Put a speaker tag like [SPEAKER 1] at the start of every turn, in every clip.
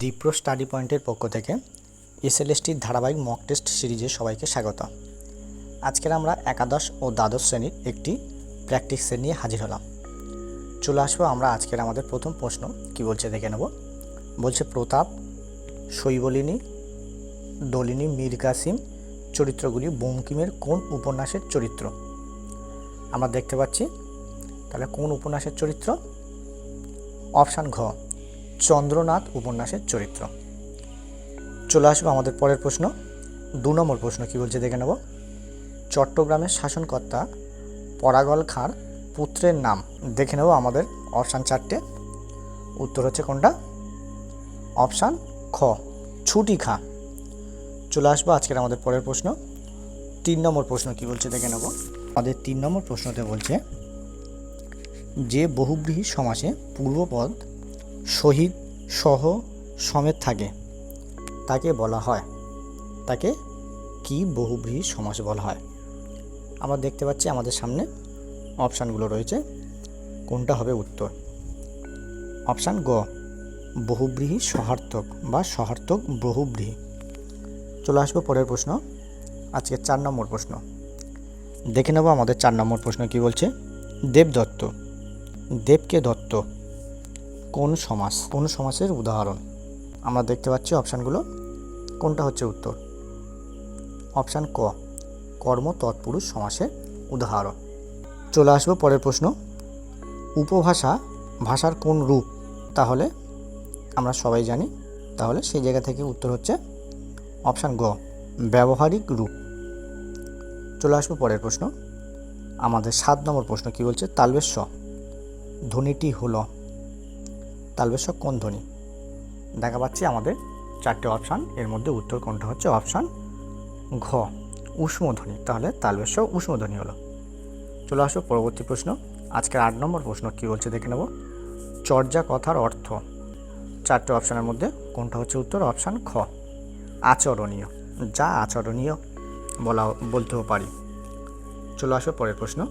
[SPEAKER 1] Dipra study পয়েন্টের পক্ষ থেকে এসএলএসটির ধারাবাহিক মক টেস্ট সিরিজে সবাইকে স্বাগত। আজকের আমরা একাদশ ও দ্বাদশ শ্রেণির একটি প্র্যাকটিস নিয়ে হাজির হলাম। চলে আসব আমরা আজকের আমাদের প্রথম প্রশ্ন, কি বলছে দেখে নেব। বলছে, প্রতাপ, শৈবলিনী, দলিনী মীর কাসিম চরিত্রগুলি বঙ্কিমের কোন উপন্যাসের চরিত্র? আমরা দেখতে পাচ্ছি, তাহলে কোন উপন্যাসের চরিত্র? অপশান ঘ। চন্দ্রনাথ উপন্যাসের চরিত্র। চলে আসব আমাদের পরের প্রশ্ন। দু নম্বর প্রশ্ন কি বলছে দেখে নেব। চট্টগ্রামের শাসনকর্তা পরাগল খাঁর পুত্রের নাম। দেখে নেব আমাদের অপশান চারটে। উত্তর হচ্ছে কোনটা? অপশান খ, ছুটি খাঁ। চলে আসব আজকের আমাদের পরের প্রশ্ন। তিন নম্বর প্রশ্ন কি বলছে দেখে নেব। আমাদের তিন নম্বর প্রশ্নতে বলছে, যে বহুব্রীহি সমাসে পূর্বপদ শহীদ সহ সমেত থাকে। তাকে বলা হয়। তাকে কি বহুব্রীহি সমাস বলা হয়? আমরা দেখতে পাচ্ছি আমাদের সামনে অপশানগুলো রয়েছে। কোনটা হবে উত্তর? অপশান গ, বহুব্রীহি সহার্থক বা সহার্থক বহুব্রীহি। চলে আসব পরের প্রশ্ন আজকে চার নম্বর প্রশ্ন। দেখে নেব আমাদের চার নম্বর প্রশ্ন কি বলছে। দেবদত্ত। দেবকে দত্ত। কোন সমাস, কোন সমাসের উদাহরণ? আমরা দেখতে পাচ্ছি অপশানগুলো। কোনটা হচ্ছে উত্তর? অপশান ক, কর্ম তৎপুরুষ সমাসের উদাহরণ। চলে আসব পরের প্রশ্ন। উপভাষা ভাষার কোন রূপ? তাহলে আমরা সবাই জানি, তাহলে সেই জায়গা থেকে উত্তর হচ্ছে অপশান গ, ব্যবহারিক রূপ। চলে আসব পরের প্রশ্ন। আমাদের সাত নম্বর প্রশ্ন কি বলছে? তালবেশ্ব ধ্বনিটি হলো তালবেশ্ব কোন ধ্বনি? দেখা পাচ্ছি আমাদের চারটে অপশান এর মধ্যে উত্তর কোনটা হচ্ছে? অপশান ঘ উষ্মধ্বনি তাহলে তালবেশ্ব উষ্মধ্বনি হলো। চলে আসো পরবর্তী প্রশ্ন। আজকের আট নম্বর প্রশ্ন কি বলছে দেখে নেব। চর্যা কথার অর্থ। চারটে অপশানের মধ্যে কোনটা হচ্ছে উত্তর? অপশান খ। আচরণীয়। যা আচরণীয় বলা, বলতেও পারি। চলে আসো পরের প্রশ্ন।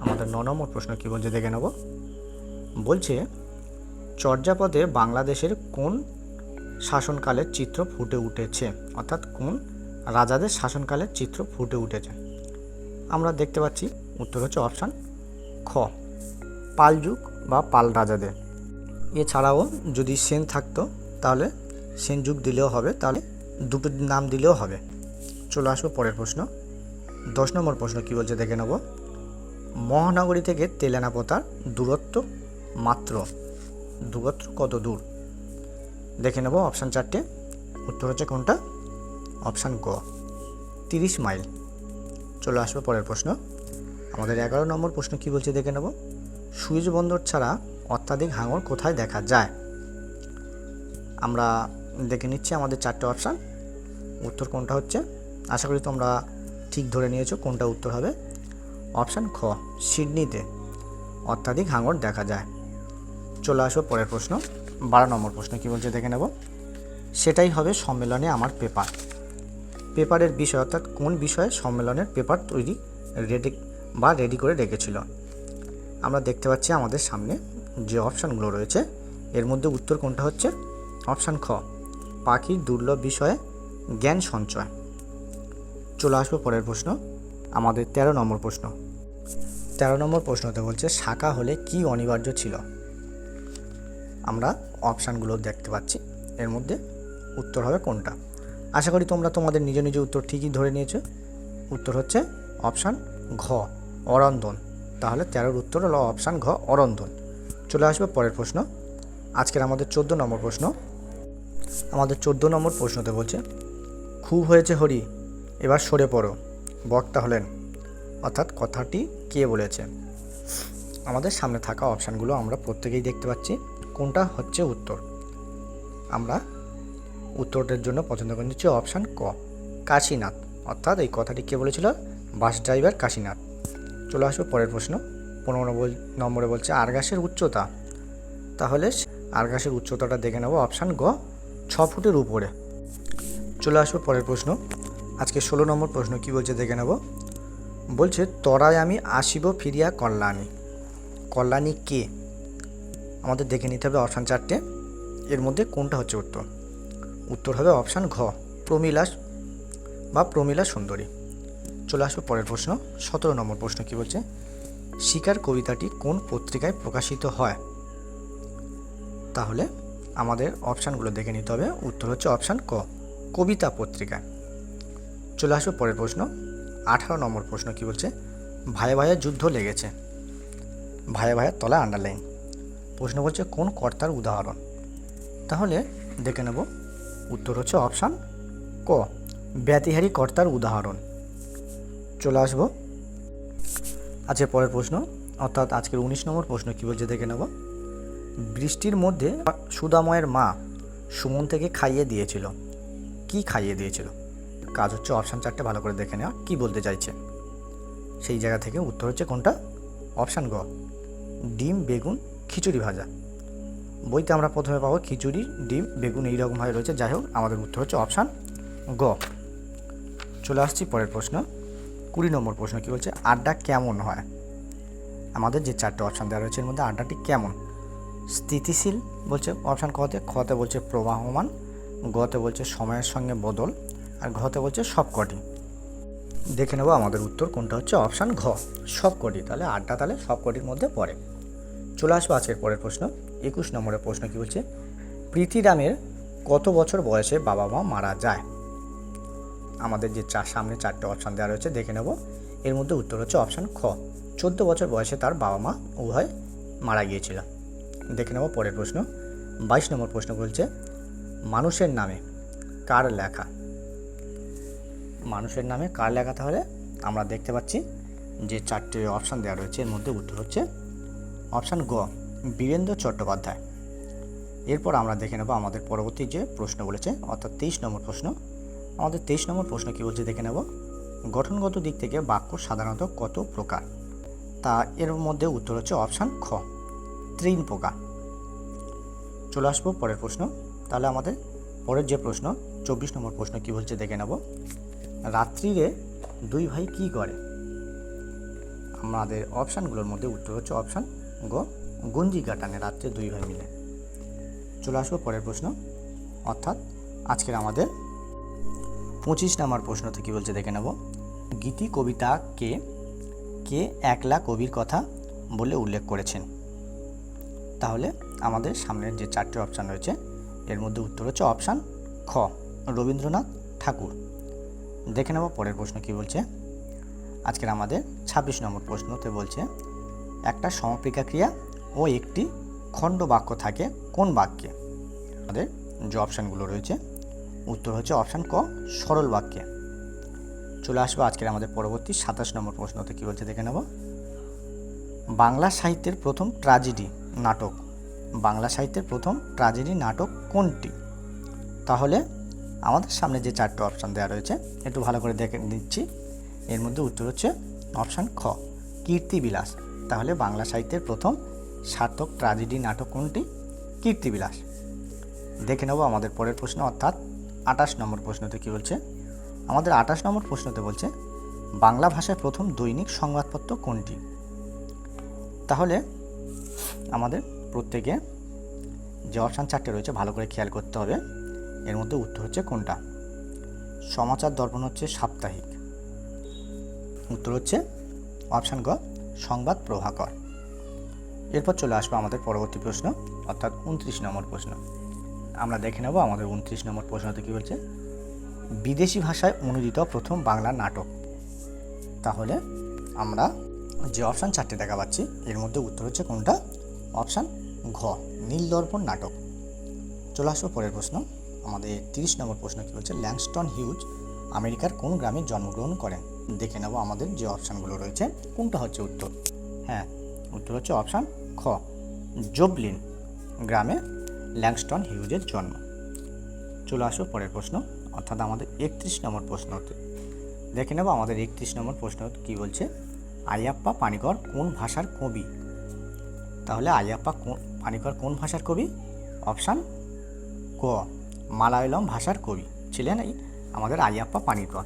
[SPEAKER 1] আমাদের ন নম্বর প্রশ্ন কী বলছে দেখে নেব। বলছে চর্যাপদে বাংলাদেশের কোন শাসনকালের চিত্র ফুটে উঠেছে? অর্থাৎ কোন রাজাদের শাসনকালের চিত্র ফুটে উঠেছে? আমরা দেখতে পাচ্ছি উত্তর হচ্ছে অপশান খ, পাল যুগ বা পাল রাজাদের। এছাড়াও যদি সেন থাকতো, তাহলে সেন যুগ দিলেও হবে, তাহলে দুটো নাম দিলেও হবে। চলে আসব পরের প্রশ্ন। দশ নম্বর প্রশ্ন কী বলছে দেখে নেব। মহানগরী থেকে তেলেনাপোতার দূরত্ব মাত্র দূরত্ব কত দূর? দেখে নেব অপশান চারটে। উত্তর হচ্ছে কোনটা? অপশান গ। তিরিশ মাইল চলে আসবে পরের প্রশ্ন। আমাদের এগারো নম্বর প্রশ্ন কী বলছে দেখে নেব। সুইচ বন্দর ছাড়া অত্যাধিক হাঙর কোথায় দেখা যায়? আমরা দেখে নিচ্ছি আমাদের চারটে অপশান উত্তর কোনটা হচ্ছে? আশা করি তোমরা ঠিক ধরে নিয়েছো কোনটা উত্তর হবে। অপশান খ, সিডনিতে অত্যাধিক হাঙর দেখা যায়। চলে আসব পরের প্রশ্ন। বারো নম্বর প্রশ্ন কী বলছে দেখে নেব। সেটাই হবে সম্মেলনে আমার পেপার পেপারের বিষয় অর্থাৎ কোন বিষয়ে সম্মেলনের পেপার তৈরি রেডি বা রেডি করে রেখেছিল। আমরা দেখতে পাচ্ছি আমাদের সামনে যে অপশানগুলো রয়েছে, এর মধ্যে উত্তর কোনটা হচ্ছে? অপশান খ, পাখির দুর্লভ বিষয়ে জ্ঞান সঞ্চয়। চলে আসব পরের প্রশ্ন, আমাদের ১৩ নম্বর প্রশ্ন। ১৩ নম্বর প্রশ্নতে বলছে, শাখা হলে কি অনিবার্য ছিল? আমরা অপশানগুলো দেখতে পাচ্ছি। এর মধ্যে উত্তর হবে কোনটা। আশা করি তোমরা তোমাদের নিজ নিজ উত্তর ঠিকই ধরে নিয়েছো। উত্তর হচ্ছে অপশান ঘ, অরন্দন। তাহলে তেরোর উত্তর হলো অপশান ঘ, অরন্দন। চলে আসবে পরের প্রশ্ন। আজকের আমাদের চোদ্দ নম্বর প্রশ্ন। আমাদের চোদ্দ নম্বর প্রশ্নতে বলছে, খুব হয়েছে হরি, এবার সরে পড়ো। বক্তা হলেন। অর্থাৎ কথাটি কে বলেছে? আমাদের সামনে থাকা অপশানগুলো আমরা প্রত্যেকেই দেখতে পাচ্ছি। কোনটা হচ্ছে উত্তর? আমরা উত্তরটার জন্য পছন্দ করে নিচ্ছি অপশান ক, কাশীনাথ। অর্থাৎ এই কথাটি কে বলেছিল? Bus driver Kashinath. চলে আসব পরের প্রশ্ন। পনেরো নম্বরে বলছে আরগাসের উচ্চতা। তাহলে আরগাসের উচ্চতাটা দেখে নেব অপশান গ, ছ ফুটের উপরে। চলে আসব পরের প্রশ্ন। আজকে ষোলো নম্বর প্রশ্ন কি বলছে দেখে নেব। বলছে, তরায় আমি আসিব ফিরিয়া কল্যাণী। কল্যাণী কে? আমাদের দেখে নিতে হবে অপশান চারটে। এর মধ্যে কোনটা হচ্ছে উত্তর? উত্তর হবে অপশান ঘ, প্রমিলাস বা প্রমিলা সুন্দরী। চলে আসব পরের প্রশ্ন, সতেরো নম্বর প্রশ্ন কি বলছে? শিকার কবিতাটি কোন পত্রিকায় প্রকাশিত হয়? তাহলে আমাদের অপশানগুলো দেখে নিতে হবে। উত্তর হচ্ছে অপশান ক, কবিতা পত্রিকায়। চলে আসব পরের প্রশ্ন, আঠারো নম্বর প্রশ্ন কি বলছে? ভাইয়ে ভাইয়ে যুদ্ধ লেগেছে। ভাইয়ে ভাইয়ের তলায় আন্ডারলাইন প্রশ্ন বলছে কোন কর্তার উদাহরণ? তাহলে দেখে নেব। উত্তর হচ্ছে অপশান ক, ব্যতিহারী কর্তার উদাহরণ। চলে আসব। আজকের পরের প্রশ্ন, অর্থাৎ আজকের উনিশ নম্বর প্রশ্ন কী বলছে দেখে নেব। বৃষ্টির মধ্যে সুদাময়ের মা সুমন থেকে খাইয়ে দিয়েছিল। কি খাইয়ে দিয়েছিল? কাজ হচ্ছে অপশান চারটে ভালো করে দেখে নেওয়া, কী বলতে চাইছে? সেই জায়গা থেকে উত্তর হচ্ছে কোনটা? অপশান গ, ডিম, বেগুন খিচুড়ি ভাজা। বইতে আমরা প্রথমে পাবো খিচুড়ি, ডিম, বেগুন এইরকমভাবে রয়েছে। যাই হোক, আমাদের উত্তর হচ্ছে অপশান গ। চলে আসছি পরের প্রশ্ন। কুড়ি নম্বর প্রশ্ন কী বলছে? আড্ডা কেমন হয়? আমাদের যে চারটে অপশান দেওয়া রয়েছে, এর মধ্যে আড্ডাটি কেমন? স্থিতিশীল বলছে অপশান কতে, খতে বলছে প্রবাহমান, গতে বলছে সময়ের সঙ্গে বদল, আর ঘতে বলছে সবকটি। দেখে নেব আমাদের উত্তর কোনটা হচ্ছে অপশান ঘ। সবকটি, তাহলে আড্ডা তাহলে সবকটির মধ্যে পড়ে। চলে আসব আজকের পরের প্রশ্ন। একুশ নম্বরের প্রশ্ন কী বলছে? প্রীতিরামের কত বছর বয়সে বাবা মা মারা যায়? আমাদের যে চার সামনে চারটে অপশান দেওয়া রয়েছে, দেখে নেব। এর মধ্যে উত্তর হচ্ছে অপশান খ। চোদ্দ বছর বয়সে তার বাবা মা উভয় মারা গিয়েছিল। দেখে নেব পরের প্রশ্ন। বাইশ নম্বর প্রশ্ন বলছে, মানুষের নামে কার লেখা? মানুষের নামে কার লেখা তাহলে? আমরা দেখতে পাচ্ছি যে চারটে অপশান দেওয়া রয়েছে, এর মধ্যে উত্তর হচ্ছে অপশান গ, বীরেন্দ্র চট্টোপাধ্যায়। এরপর আমরা দেখে নেব আমাদের পরবর্তী যে প্রশ্ন বলেছে, অর্থাৎ তেইশ নম্বর প্রশ্ন। আমাদের তেইশ নম্বর প্রশ্ন কী বলছে দেখে নেব। গঠনগত দিক থেকে বাক্য সাধারণত কত প্রকার? তা এর মধ্যে উত্তর হচ্ছে অপশান খ, ত্রিন প্রকার। চলে আসব পরের প্রশ্ন। তাহলে আমাদের পরের যে প্রশ্ন, চব্বিশ নম্বর প্রশ্ন কী বলছে দেখে নেব। রাত্রিরে দুই ভাই কি করে? আমাদের অপশানগুলোর মধ্যে উত্তর হচ্ছে অপশান গ, গঞ্জি কাটানে রাত্রে দুই ভাই মিলে। চলে আসব পরের প্রশ্ন। অর্থাৎ আজকের আমাদের পঁচিশ নাম্বার থেকে বলছে, দেখে নেব। গীতি কবিতা কে কে একলা কবির কথা বলে উল্লেখ করেছেন? তাহলে আমাদের সামনের যে চারটি অপশান রয়েছে, এর মধ্যে উত্তর হচ্ছে অপশান খ, রবীন্দ্রনাথ ঠাকুর। দেখে নেব পরের প্রশ্ন কি বলছে। আজকের আমাদের ছাব্বিশ নম্বর প্রশ্নতে বলছে একটা সমপ্রিকা ক্রিয়া ও একটি খণ্ড বাক্য থাকে। কোন বাক্যে? আমাদের যে অপশানগুলো রয়েছে, উত্তর হচ্ছে অপশান ক, সরল বাক্যে। চলে আসব আজকের আমাদের পরবর্তী সাতাশ নম্বর প্রশ্নতে, কী বলছে দেখে নেব। বাংলা সাহিত্যের প্রথম ট্র্যাজেডি নাটক। বাংলা সাহিত্যের প্রথম ট্র্যাজেডি নাটক কোনটি? তাহলে আমাদের সামনে যে চারটে অপশান দেওয়া রয়েছে, একটু ভালো করে দেখে নিচ্ছি। এর মধ্যে উত্তর হচ্ছে অপশান খ, কীর্তিবিলাস। তাহলে বাংলা সাহিত্যের প্রথম সার্থক ট্র্যাজেডি নাটক কোনটি? কীর্তিবিলাস। দেখে নেব আমাদের পরের প্রশ্ন, অর্থাৎ আঠাশ নম্বর প্রশ্নতে কী বলছে? আমাদের আঠাশ নম্বর প্রশ্নতে বলছে, বাংলা ভাষায় প্রথম দৈনিক সংবাদপত্র কোনটি? তাহলে আমাদের প্রত্যেকে যে অপশান চারটে রয়েছে, ভালো করে খেয়াল করতে হবে। এর মধ্যে উত্তর হচ্ছে কোনটা? সমাচার দর্পণ হচ্ছে সাপ্তাহিক। উত্তর হচ্ছে অপশান গ সংবাদ প্রভাকর। এরপর চলে আসব আমাদের পরবর্তী প্রশ্ন, অর্থাৎ উনত্রিশ নম্বর প্রশ্ন। আমরা দেখে নেব আমাদের উনত্রিশ নম্বর প্রশ্নতে কী বলছে? বিদেশি ভাষায় অনুদিত প্রথম বাংলা নাটক। তাহলে আমরা যে অপশান চারটে দেখা পাচ্ছি, এর মধ্যে উত্তর হচ্ছে কোনটা? অপশান ঘ নীলদর্পণ নাটক। চলে আসব পরের প্রশ্ন। আমাদের তিরিশ নম্বর প্রশ্ন কী বলছে? ল্যাংস্টন হিউজ আমেরিকার কোন গ্রামে জন্মগ্রহণ করেন? দেখে নেব আমাদের যে অপশানগুলো রয়েছে, কোনটা হচ্ছে উত্তর? হ্যাঁ উত্তর হচ্ছে অপশান খ, জবলিন গ্রামে ল্যাংস্টন হিউজের জন্ম। চলে আসো পরের প্রশ্ন, অর্থাৎ আমাদের একত্রিশ নম্বর প্রশ্নতে। দেখে নেব আমাদের একত্রিশ নম্বর প্রশ্ন কী বলছে আয়াপ্পা পানিকর কোন ভাষার কবি? তাহলে আয়াপ্পা কোন পানিকর কোন ভাষার কবি? অপশান ক, মালায়ালম ভাষার কবি। ছিলেন এই আমাদের আয়াপ্পা পানিকর।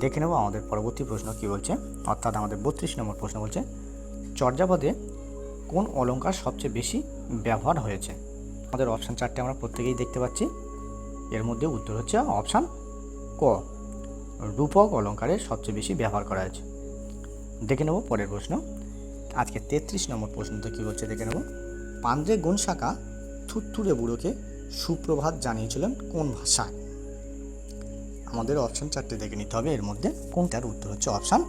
[SPEAKER 1] দেখে নেব আমাদের পরবর্তী প্রশ্ন কী বলছে? অর্থাৎ আমাদের বত্রিশ নম্বর প্রশ্ন বলছে, চর্যাপদে কোন অলংকার সবচেয়ে বেশি ব্যবহার হয়েছে? আমাদের অপশান চারটে আমরা প্রত্যেকেই দেখতে পাচ্ছি। এর মধ্যে উত্তর হচ্ছে অপশান ক, রূপক অলঙ্কারের সবচেয়ে বেশি ব্যবহার করা হয়েছে। দেখে নেব পরের প্রশ্ন। আজকে তেত্রিশ নম্বর প্রশ্নতে কী বলছে দেখে নেব। পান্দ্রে গুণশাখা থুত্থুরে বুড়োকে সুপ্রভাত জানিয়েছিলেন কোন ভাষায়? আমাদের অপশান চারটে দেখে নিতে হবে। এর মধ্যে কোনটার উত্তর হচ্ছে অপশান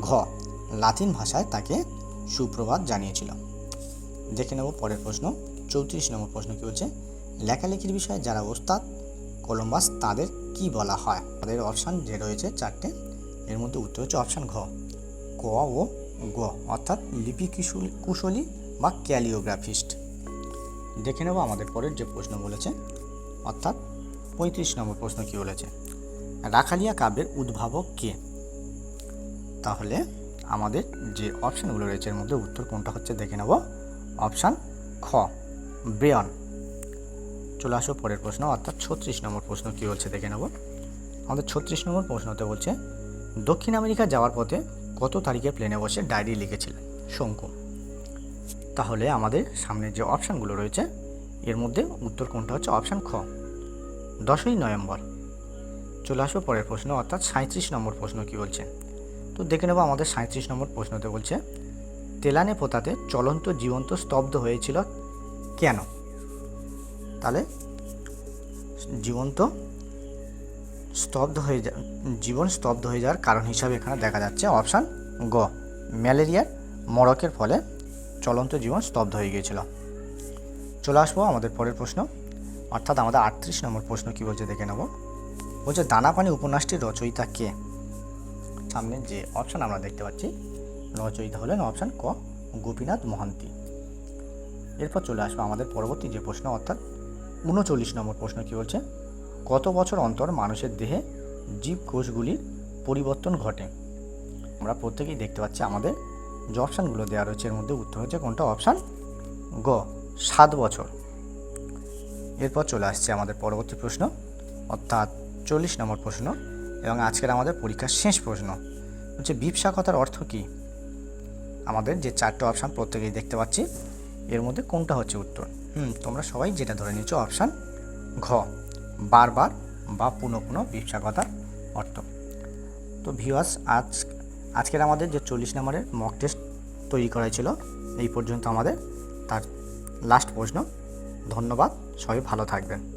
[SPEAKER 1] ঘ। লাতিন ভাষায় তাকে সুপ্রভাত জানিয়েছিল। দেখে নেব পরের প্রশ্ন। চৌত্রিশ নম্বর প্রশ্ন কী হচ্ছে? লেখালেখির বিষয়ে যারা ওস্তাদ, কলম্বাস, তাদের কি বলা হয়? তাদের অপশান যে রয়েছে চারটে, এর মধ্যে উত্তর হচ্ছে অপশান ঘ। ক ও গ, অর্থাৎ লিপি কুশল- কুশলী বা ক্যালিওগ্রাফিস্ট। দেখে নেব আমাদের পরের যে প্রশ্ন বলেছে, অর্থাৎ পঁয়ত্রিশ নম্বর প্রশ্ন কী বলেছে? রাখালিয়া কাব্যের উদ্ভাবক কে? তাহলে আমাদের যে অপশানগুলো রয়েছে, এর মধ্যে উত্তর কোনটা হচ্ছে দেখে নেব। অপশান খ, ব্রেয়ন। চলে আসো পরের প্রশ্ন, অর্থাৎ ছত্রিশ নম্বর প্রশ্ন কী বলছে দেখে নেব। আমাদের ছত্রিশ নম্বর প্রশ্নতে বলছে, দক্ষিণ আমেরিকা যাওয়ার পথে কত তারিখে প্লেনে বসে ডায়েরি লিখেছিলেন? শঙ্কু। তাহলে আমাদের সামনে যে অপশানগুলো রয়েছে, এর মধ্যে উত্তর কোনটা হচ্ছে? অপশান খ। দশই নভেম্বর। চলে আসব পরের প্রশ্ন, অর্থাৎ সাঁত্রিশ নম্বর প্রশ্ন কি বলছে? তো দেখে নেব আমাদের সাঁত্রিশ নম্বর প্রশ্নতে বলছে, তেলানে পোতাতে চলন্ত জীবন্ত স্তব্ধ হয়েছিল কেন? তাহলে জীবন্ত স্তব্ধ হয়ে যা, জীবন স্তব্ধ হয়ে যাওয়ার কারণ হিসাবে এখানে দেখা যাচ্ছে অপশান গ, ম্যালেরিয়ার মরকের ফলে চলন্ত জীবন স্তব্ধ হয়ে গিয়েছিল। চলে আসব আমাদের পরের প্রশ্ন, অর্থাৎ আমাদের আটত্রিশ নম্বর প্রশ্ন কী বলছে দেখে নেব। বলছে দানা পানি উপন্যাসটির রচয়িতা কে? সামনে যে অপশান আমরা দেখতে পাচ্ছি, রচয়িতা হলেন অপশান ক, গোপীনাথ মহান্তি। এরপর চলে আসব আমাদের পরবর্তী যে প্রশ্ন, অর্থাৎ উনচল্লিশ নম্বর প্রশ্ন কী বলছে? কত বছর অন্তর মানুষের দেহে জীব কোষগুলির পরিবর্তন ঘটে? আমরা প্রত্যেকেই দেখতে পাচ্ছি, আমাদের যে অপশানগুলো দেওয়া রয়েছে, এর মধ্যে উত্তর হচ্ছে কোনটা? অপশান গ, সাত বছর। এরপর চলে আসছে আমাদের পরবর্তী প্রশ্ন, অর্থাৎ চল্লিশ নম্বর প্রশ্ন এবং আজকের আমাদের পরীক্ষার শেষ প্রশ্ন। হচ্ছে বিপসা কথার অর্থ কী? আমাদের যে চারটে অপশান প্রত্যেকেই দেখতে পাচ্ছি, এর মধ্যে কোনটা হচ্ছে উত্তর? হুম, তোমরা সবাই যেটা ধরে নিচ্ছ অপশান ঘ, বারবার বা পুনঃ পুনঃ বিপসা কথার অর্থ। তো ভিওয়াস আজ, আজকের আমাদের যে চল্লিশ নম্বরের মক টেস্ট তৈরি করা ছিল, এই পর্যন্ত আমাদের তার লাস্ট প্রশ্ন। ধন্যবাদ, সবাই ভালো থাকবেন।